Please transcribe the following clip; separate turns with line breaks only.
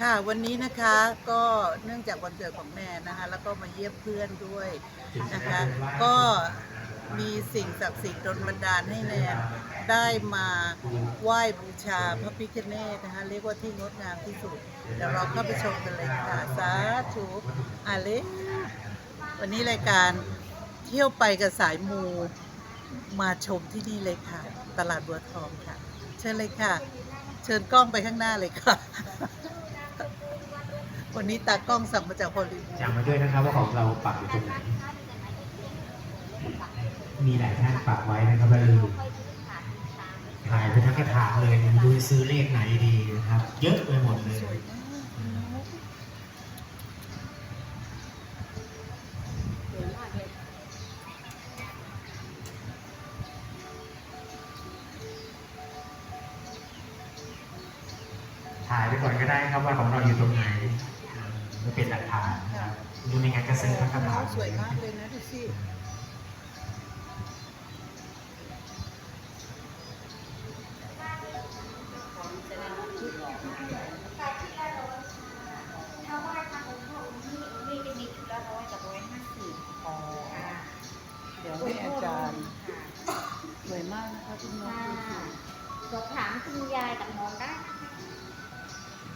ค่ะวันนี้นะคะก็เนื่องจากวันเกิดของแนนนะคะ แล้วก็มาเยี่ยมเพื่อนด้วยนะคะ ก็มีสิ่งศักดิ์สิทธิ์ดลบันดาลให้แนนได้มาไหว้บูชาพระพิฆเนศนะคะ เรียกว่าที่งดงามที่สุดเดี๋ยวเราเข้าไปชมกันเลยค่ะสาธุอาเลวันนี้รายการเที่ยวไปกับสายมูมาชมที่นี่เลยค่ะ ตลาดบัวทองค่ะ เชิญเลยค่ะ เชิญกล้องไปข้างหน้าเลยค่ะ วันนี้ตากล้องสั่งมาจากฮอลลีวูด
จำมาด้วยนะครับว่าของเราปักอยู่ตรงไหน มีหลายท่านปักไว้นะครับว่าเออถ่ายไปทั้งกระถางเลยดูซื้อเลขไหนดีนะครับ เยอะไปหมดเลย ถ่ายไปก่อนก็ได้ครับว่าของเราอยู่ตรงไหน ออเพื่อเป็นหลักฐานนะครับดูในงานกระซื้อทั้งกระถาง
สวยมากเลยนะดูสิ
ถ้าไหว้พระองค์พระองค์ที่องค์นี้จะมีชุดละร้อยกับร้อยห้าสิบ
อ๋อ
ค่ะ
เดี๋ยวให้อาจารย์
ค่ะ
สวยมากนะคะคุณน้อง
ค่ะ
ดูสิ
สอบถามคุณยายกับน้องได้